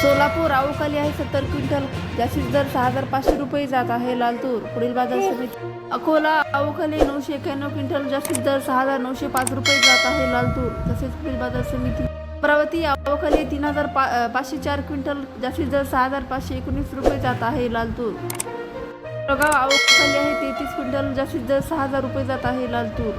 सोलापूर अवकाली आहे सत्तर क्विंटल. जास्तीत दर सहा हजार पाचशे रुपये जात आहे लालतूर. पुढील बाजार समिती. अकोला अवकाली नऊशे एक्याण्णव क्विंटल. जास्तीत दर सहा हजार नऊशे पाच रुपये जात आहे लालतूर. तसेच पुढील बाजार समिती. अमरावती अवकाली तीन हजार पा पाचशे चार क्विंटल. जास्तीत दर सहा हजार पाचशे एकोणीस रुपये जात आहे लालतूर. तूर प्रगाव अवकाली आहे तेहतीस क्विंटल. जास्तीत दर सहा हजार रुपये जात आहे लालतूर.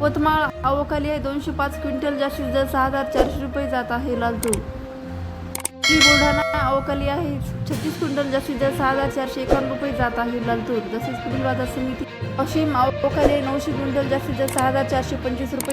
यवतमाळ अवकाली आहे दोनशे पाच क्विंटल. जास्तीत दर सहा हजार चारशे रुपये जात आहे लालतूर. श्री बुलढाणा अवकाली आहे. छत्तीस क्विंटल जास्तीत जास्त सहा हजार चारशे एकावन्न रुपये जात आहे लालतूर. तसेच पुढील बाजार समिती वाशिम अवकाली आहे. नऊशे क्विंटल जास्तीत जास्त सहा हजार चारशे पंचवीस रुपये